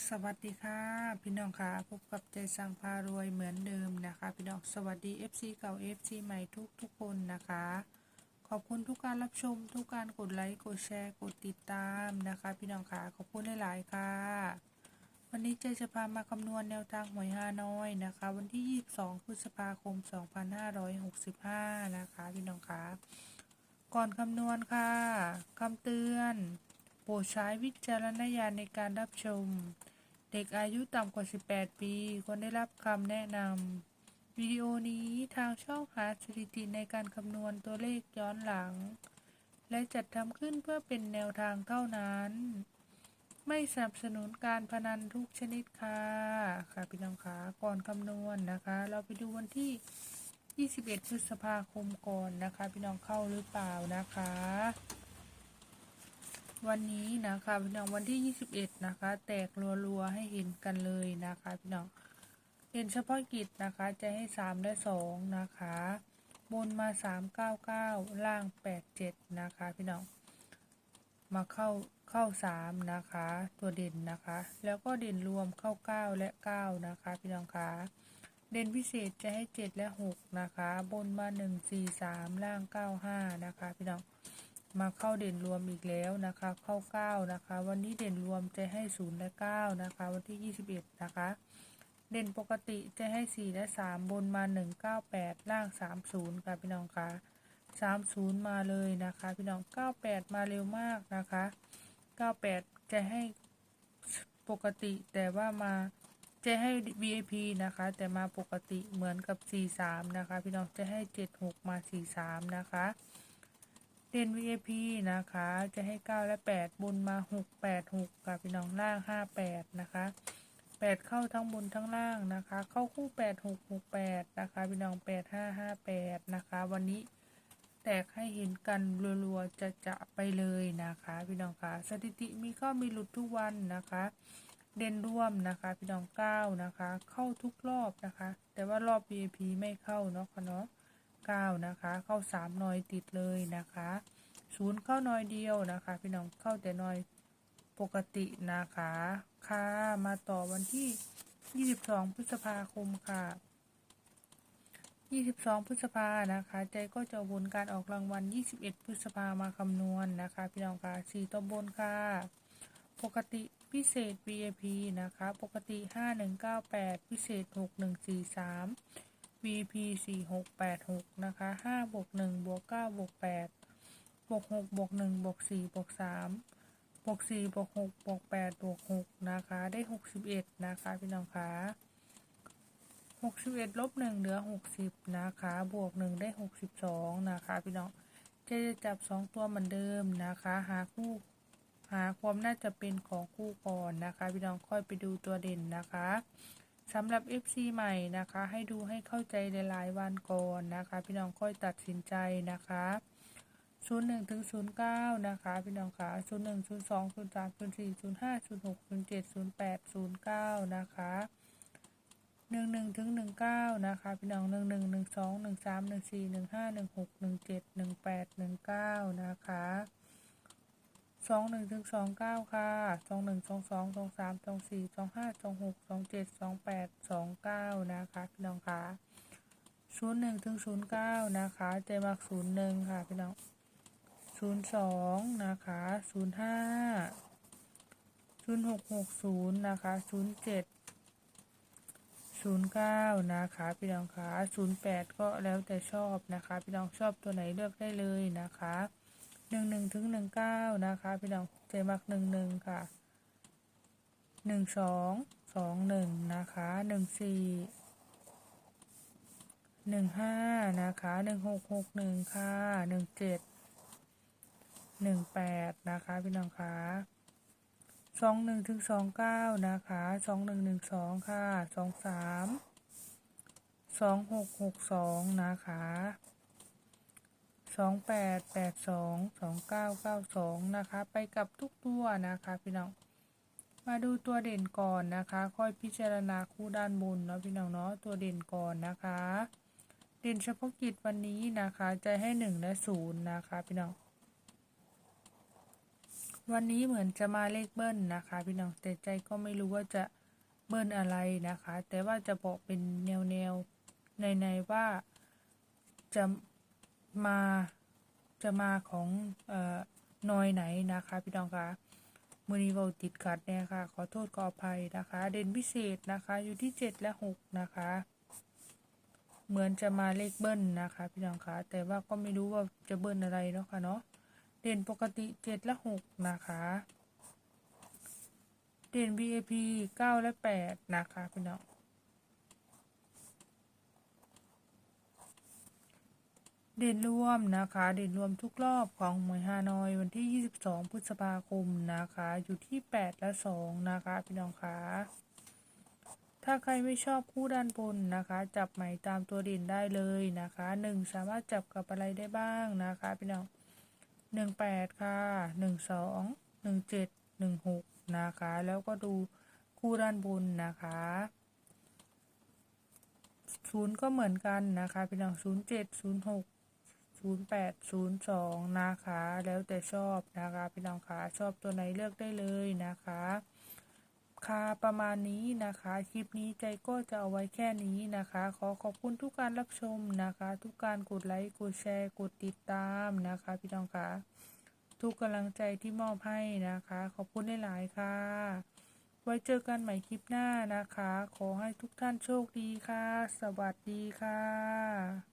สวัสดีค่ะ พี่น้องค่ะพบกับใจสังพารวยเหมือนเดิมนะคะ พี่น้องสวัสดี FC เก่า FC ใหม่ทุกทุกคนนะคะ ขอบคุณทุกการรับชม ทุกการกดไลค์กดแชร์กดติดตามนะคะ พี่น้องค่ะขอบคุณหลายๆค่ะ วันนี้เจจะพามาคำนวณแนวทางหวยฮานอยนะคะ วันที่ 22พฤษภาคม 2565 นะคะ พี่น้องค่ะก่อนคำนวณค่ะคำเตือน โปรดใช้วิจารณญาณในการรับชม เด็กอายุต่ำกว่า 18 ปี ควรได้รับคำแนะนำ วิดีโอนี้ทางช่องหาสถิติในการคำนวณตัวเลขย้อนหลัง และจัดทำขึ้นเพื่อเป็นแนวทางเท่านั้น ไม่สนับสนุนการพนันทุกชนิดค่ะ ค่ะพี่น้องคะก่อนคำนวณนะคะ เราไปดูวันที่ 21 พฤษภาคมก่อนนะคะ พี่น้องเข้าหรือเปล่านะคะ วันนี้นะคะพี่น้องวันที่ 21 นะคะ แตกรัวๆให้เห็นกันเลยนะคะพี่น้องเห็นเฉพาะกิจนะคะ จะให้ 3 และ 2 นะคะ บนมา 399 ล่าง 87 นะคะพี่น้องมาเข้าเข้า 3 นะคะ ตัวเด่นนะคะ แล้วก็เด่นรวมเข้า 9 และ 9 นะคะพี่น้องคะเด่นพิเศษจะให้ 7 และ 6 นะคะ บนมา 1 4 3 ล่าง 95 นะคะพี่น้อง มาเข้าเด่นรวมอีกแล้วนะคะ เข้า9นะคะ วันนี้เด่นรวมจะให้0และ9นะคะ วันที่21นะคะ เด่นปกติจะให้4และ3บนมา198ล่าง30ค่ะพี่น้องคะ30มาเลยนะคะ พี่น้อง98มาเร็วมากนะคะ98จะให้ปกติแต่ว่ามาจะให้ VIP นะคะ แต่มาปกติเหมือนกับ 43 นะคะ พี่น้องจะให้ 76 มา 43 นะคะ เด่น VIP นะคะ จะให้ 9 และ 8 บนมา 6 8 6กับพี่น้องล่าง 58 นะคะ 8 เข้าทั้งบนทั้งล่างนะคะ เข้าคู่ 8 6 6 8 นะคะ พี่น้อง 8 5 5 8 นะคะ วันนี้แตกให้เห็นกันรัวๆจะจะไปเลยนะคะ พี่น้องคะสถิติมีเข้ามีหลุดทุกวันนะคะ เด่นร่วมนะคะ พี่น้อง 9 นะคะ เข้าทุกรอบนะคะ แต่ว่ารอบ VIP ไม่เข้าเนาะค่ะเนาะ 9 นะคะ เข้า 3 หน่อยติดเลยนะคะศูนย์เข้าหน่อยเดียวนะคะ พี่น้องเข้าแต่หน่อยปกตินะคะ ค่ะมาต่อวันที่ 22 พฤษภาคมค่ะ 22 พฤษภานะคะ ใจก็จะวนการออกรางวัล 21 พฤษภามาคำนวณนะคะ พี่น้องค่ะ4ตัวบนค่ะ ปกติพิเศษ VIP นะคะ ปกติ 5198 พิเศษ 6143 VP 4686นะคะ5บวก1บวก9บวก8บวก6บวก1บวก4บวก3บวก4บวก6บวก8บวก6นะคะได้ 61 นะคะ พี่น้องคะ61ลบ1เหลือ 60 นะคะ บวก 1 ได้ 62 นะคะ พี่น้องจะจะจับ 2 ตัวเหมือนเดิมนะคะ หาคู่ หาความน่าจะเป็นของคู่ก่อนนะคะ พี่น้องค่อยไปดูตัวเด่นนะคะ สำหรับ FC ใหม่นะคะ ให้ดูให้เข้าใจหลายๆวันก่อนนะคะ พี่น้องค่อยตัดสินใจนะคะ01ถึง09นะคะ พี่น้องค่ะ01 02 03 04 05 06 07 08 09นะคะ11ถึง19นะคะ พี่น้อง11 12 13 14 15 16 17 18 19นะคะ สองหนึ่งถึงสองเก้าค่ะสองหนึ่งสองสองสองสามสองสี่สองห้าสองหกสองเจ็ดสองแปดสองเก้านะคะพี่น้องค่ะศูนย์หนึ่งถึงศูนย์เก้านะคะใจมักศูนย์หนึ่งค่ะพี่น้องศูนย์สองนะคะศูนย์ห้าศูนย์หกหกศูนย์นะคะศูนย์เจ็ดศูนย์เก้านะคะพี่น้องค่ะศูนย์แปดก็แล้วแต่ชอบนะคะ พี่น้องชอบตัวไหนเลือกได้เลยนะคะ หนึ่งหนึ่งถึงหนึ่งเก้านะคะ พี่น้องใจมักหนึ่งหนึ่งค่ะหนึ่งสองสองหนึ่งนะคะหนึ่งสี่หนึ่งห้านะคะหนึ่งหกหกหนึ่งค่ะหนึ่งเจ็ดหนึ่งแปดนะคะพี่น้องคะสองหนึ่งถึงสองเก้านะคะสองหนึ่งหนึ่งสองค่ะสองสามสองหกหกสองนะคะ สองแปดแปดสองสองเก้าเก้าสองนะคะ ไปกับทุกตัวนะคะพี่น้อง มาดูตัวเด่นก่อนนะคะ ค่อยพิจารณาคู่ด้านบนเนาะพี่น้องเนาะตัวเด่นก่อนนะคะ เด่นเฉพาะกิจวันนี้นะคะจะให้หนึ่งและศูนย์นะคะพี่น้องวันนี้เหมือนจะมาเลขเบิ้ลนะคะ พี่น้องแต่ใจก็ไม่รู้ว่าจะเบิ้ลอะไรนะคะ แต่ว่าจะบอกเป็นแนวแนวในในว่าจะ มาจะมาของเอ่อนอยไหนนะคะพี่น้องคะมือนี้เราติดขัดเนี่ยค่ะ ขอโทษขออภัยนะคะ เด่นพิเศษนะคะ อยู่ที่เจ็ดและหกนะคะ เหมือนจะมาเลขเบิ้ลนะคะ พี่น้องคะแต่ว่าก็ไม่รู้ว่าจะเบิ้ลอะไรเนาะค่ะเนาะเด่นปกติเจ็ดและหกนะคะ เด่น VIP เก้าและแปดนะคะพี่น้อง เด่นรวมนะคะ เด่นรวมทุกรอบของหมวยฮานอยวันที่ 22 พฤษภาคมนะคะ อยู่ที่ 8 และ 2 นะคะพี่น้องคะถ้าใครไม่ชอบคู่ด้านบนนะคะ จับใหมตามตัวเด่นได้เลยนะคะหนึ่งสามารถจับกับอะไรได้บ้างนะคะพี่น้องหนึ่งแปดค่ะหนึ่งสองหนึ่งเจ็ดหนึ่งหกนะคะ แล้วก็ดูคู่ด้านบนนะคะศูนย์ก็เหมือนกันนะคะพี่น้องศูนย์เจ็ดศูนย์หก ศูนย์แปดศูนย์สองนะคะ แล้วแต่ชอบนะคะพี่น้องคะชอบตัวไหนเลือกได้เลยนะคะ ค่ะประมาณนี้นะคะ คลิปนี้ใจก็จะเอาไว้แค่นี้นะคะ ขอขอบคุณทุกการรับชมนะคะ ทุกการกดไลค์ กดแชร์ กดติดตามนะคะ พี่น้องคะทุกกำลังใจที่มอบให้นะคะ ขอบคุณหลายๆค่ะ ไว้เจอกันใหม่คลิปหน้านะคะ ขอให้ทุกท่านโชคดีค่ะ สวัสดีค่ะ